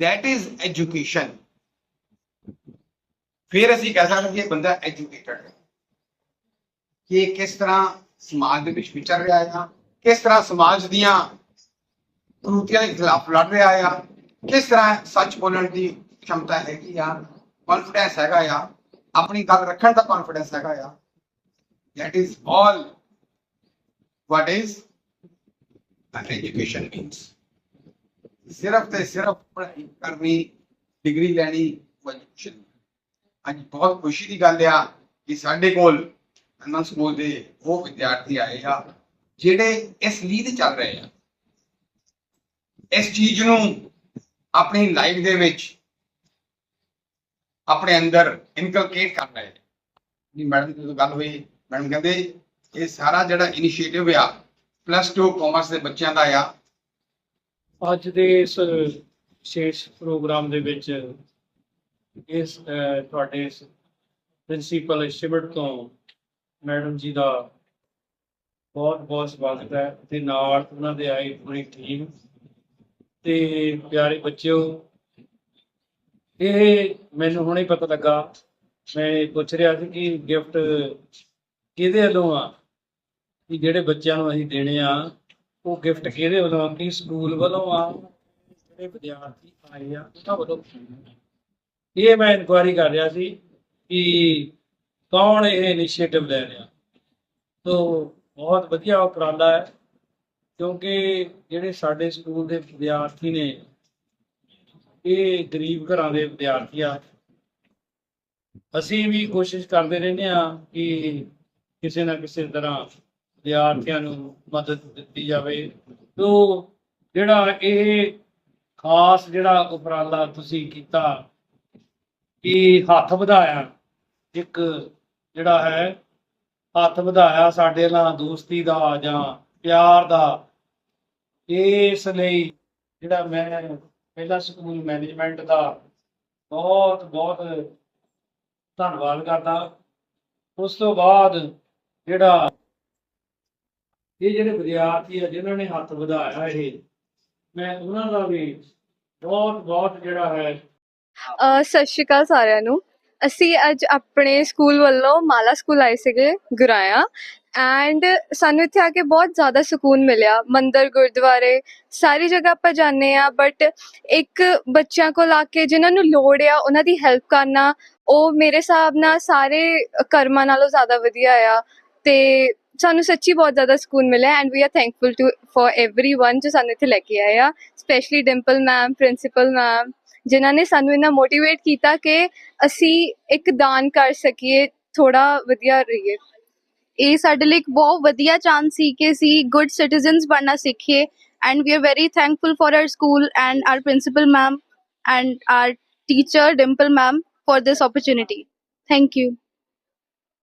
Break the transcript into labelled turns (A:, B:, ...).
A: that is education. ਫਿਰ ਅਸੀਂ ਕਹਿ ਸਕਦੇ ਕਿ ਬੰਦਾ ਐਜੂਕੇਟਡ ਹੈ। ਕਿ ਕਿਸ ਤਰ੍ਹਾਂ ਸਮਾਜ ਦੇ ਵਿੱਚ ਵਿਚਰ ਰਿਹਾ ਆ, ਕਿਸ ਤਰ੍ਹਾਂ ਸਮਾਜ ਦੀਆਂ ਰੂਤੀਆਂ ਦੇ ਖਿਲਾਫ ਲੜ ਰਿਹਾ ਆ, ਕਿਸ ਤਰ੍ਹਾਂ ਸੱਚ ਬੋਲਣ ਦੀ ਸ਼ਮਤਾ ਹੈਗੀ ਆ ਕੌਨਫੀਡੈਂਸ ਹੈਗਾ ਆ, ਆਪਣੀ ਗੱਲ ਰੱਖਣ ਦਾ ਕੌਨਫੀਡੈਂਸ ਹੈਗਾ ਆ। That is all what is an education means ਸਿਰਫ ਤੇ ਸਿਰਫ ਪੜ੍ਹਾਈ ਕਰਨੀ ਡਿਗਰੀ ਲੈਣੀ ਉਹ ਅੱਜ ਬਹੁਤ ਖੁਸ਼ੀ ਦੀ ਗੱਲ ਆ ਕਿ ਸਾਡੇ ਕੋਲ ਅਨੰਦ ਸਕੂਲ ਦੇ ਉਹ ਵਿਦਿਆਰਥੀ ਆਏ ਆ, ਜਿਹੜੇ ਇਸ ਲੀਡ ਚੱਲ ਰਹੇ ਆ। ਇਸ ਚੀਜ਼ ਨੂੰ ਆਪਣੀ ਲਾਈਫ ਦੇ ਵਿੱਚ ਆਪਣੇ ਅੰਦਰ ਇਨਕਲਕੇਟ ਕਰ ਰਹੇ ਜੀ ਮੈਡਮ ਦੀ ਜਦੋਂ ਗੱਲ ਹੋਈ ਮੈਡਮ ਕਹਿੰਦੇ, ਇਹ ਸਾਰਾ ਜਿਹੜਾ ਇਨੀਸ਼ੀਏਟਿਵ ਆ ਪਲੱਸ 2 ਕਾਮਰਸ ਦੇ ਬੱਚਿਆਂ ਦਾ ਆ
B: ਅੱਜ ਦੇ ਇਸ ਵਿਸ਼ੇਸ਼ ਪ੍ਰੋਗਰਾਮ ਦੇ ਵਿੱਚ ਇਸ ਤੁਹਾਡੇ ਪ੍ਰਿੰਸੀਪਲ ਸ਼ਿਵੜ ਤੋਂ ਮੈਡਮ ਜੀ ਦਾ ਬਹੁਤ ਬਹੁਤ ਸਵਾਗਤ ਹੈ ਤੇ ਨਾਲ ਉਹਨਾਂ ਦੇ ਆਈ ਪੂਰੀ ਟੀਮ ਤੇ ਪਿਆਰੇ ਬੱਚਿਓ, ਇਹ ਮੈਨੂੰ ਹੁਣੇ ਪਤਾ ਲੱਗਾ, ਮੈਂ ਪੁੱਛ ਰਿਹਾ ਸੀ ਕਿ ਗਿਫਟ ਕਿਹਦੇ ਵੱਲੋਂ ਆ? ਕਿ ਜਿਹੜੇ ਬੱਚਿਆਂ ਨੂੰ ਅਸੀਂ ਦੇਣੇ ਆ ਉਹ ਗਿਫਟ ਕਿਹਦੇ ਵੱਲੋਂ ਕਿ ਸਕੂਲ ਵੱਲੋਂ ਆ? ਜਿਹੜੇ ਵਿਦਿਆਰਥੀ ਆਏ ਆ, ਉਹਨਾਂ ਵੱਲੋਂ? ਇਹ ਮੈਂ ਇਨਕੁਆਇਰੀ ਕਰ ਰਿਹਾ ਸੀ ਕਿ ਕੌਣ ਇਹ ਇਨੀਸ਼ੀਏਟਿਵ ਲੈ ਰਿਹਾ? ਤੋ ਬਹੁਤ ਵਧੀਆ ਉਪਰਾਲਾ ਹੈ, ਕਿਉਂਕਿ ਜਿਹੜੇ ਸਾਡੇ ਸਕੂਲ ਦੇ ਵਿਦਿਆਰਥੀ ਨੇ, ਇਹ ਗਰੀਬ ਘਰਾਂ ਦੇ ਵਿਦਿਆਰਥੀ ਆ। ਅਸੀਂ ਵੀ ਕੋਸ਼ਿਸ਼ ਕਰਦੇ ਰਹਿੰਦੇ ਆ ਕਿ ਕਿਸੇ ਨਾ ਕਿਸੇ ਤਰ੍ਹਾਂ ਵਿਦਿਆਰਥੀਆਂ ਨੂੰ ਮਦਦ ਦਿੱਤੀ ਜਾਵੇ। ਤੋ ਜਿਹੜਾ ਇਹ ਖਾਸ ਜਿਹੜਾ ਉਪਰਾਲਾ ਤੁਸੀਂ ਕੀਤਾ ਕਿ ਹੱਥ ਵਧਾਇਆ, ਇੱਕ ਜਿਹੜਾ ਹੈ, ਹੱਥ ਵਧਾਇਆ ਸਾਡੇ ਨਾਲ ਦੋਸਤੀ ਦਾ ਜਾਂ ਪਿਆਰ ਦਾ, ਇਸ ਲਈ ਜਿਹੜਾ ਮੈਂ ਪਹਿਲਾ ਸਕੂਲ ਮੈਨੇਜਮੈਂਟ ਦਾ ਬਹੁਤ ਬਹੁਤ ਧੰਨਵਾਦ ਕਰਦਾ। ਉਸ ਤੋਂ ਬਾਅਦ ਜਿਹੜਾ ਇਹ ਜਿਹੜੇ ਵਿਦਿਆਰਥੀ ਆ, ਜਿਨ੍ਹਾਂ ਨੇ ਹੱਥ ਵਧਾਇਆ ਇਹ, ਮੈਂ ਉਹਨਾਂ ਦਾ ਵੀ ਬਹੁਤ ਬਹੁਤ ਜਿਹੜਾ ਹੈ
C: ਅਹ ਸਤਿ ਸ਼੍ਰੀ ਅਕਾਲ ਸਾਰਿਆਂ ਨੂੰ। ਅਸੀਂ ਅੱਜ ਆਪਣੇ ਸਕੂਲ ਵੱਲੋਂ ਮਾਲਾ ਸਕੂਲ ਆਏ ਸੀਗੇ, ਗੁਰਾਇਆ। ਐਂਡ ਸਾਨੂੰ ਇੱਥੇ ਆ ਕੇ ਬਹੁਤ ਜ਼ਿਆਦਾ ਸਕੂਨ ਮਿਲਿਆ। ਮੰਦਰ, ਗੁਰਦੁਆਰੇ, ਸਾਰੀ ਜਗ੍ਹਾ ਆਪਾਂ ਜਾਂਦੇ ਆ ਬਟ ਇੱਕ ਬੱਚਿਆਂ ਕੋਲ ਆ ਕੇ ਜਿਨ੍ਹਾਂ ਨੂੰ ਲੋੜ ਆ, ਉਹਨਾਂ ਦੀ ਹੈਲਪ ਕਰਨਾ, ਉਹ ਮੇਰੇ ਹਿਸਾਬ ਨਾਲ ਸਾਰੇ ਕਰਮਾਂ ਨਾਲੋਂ ਜ਼ਿਆਦਾ ਵਧੀਆ ਆ। ਤੇ ਸਾਨੂੰ ਸੱਚੀ ਬਹੁਤ ਜ਼ਿਆਦਾ ਸਕੂਨ ਮਿਲਿਆ and we are thankful to for everyone ਜੋ ਸਾਨੂੰ ਇੱਥੇ ਲੈ ਕੇ ਆਇਆ specially Dimple ma'am principal ma'am ਜਿਨ੍ਹਾਂ ਨੇ ਸਾਨੂੰ ਇੰਨਾ ਮੋਟੀਵੇਟ ਕੀਤਾ ਕਿ ਅਸੀਂ ਇੱਕ ਦਾਨ ਕਰ ਸਕੀਏ ਥੋੜਾ ਵਧੀਆ ਰਹੀਏ।
D: ਇਹ ਸਾਡੇ ਲਈ ਇੱਕ ਬਹੁਤ ਵਧੀਆ ਚਾਂਸ ਸੀ ਕਿ ਅਸੀਂ ਗੁੱਡ ਸਿਟੀਜ਼ਨਸ ਬਣਨਾ ਸਿੱਖੀਏ and we are very thankful for our school and our principal ma'am and our teacher Dimple ma'am for this opportunity thank you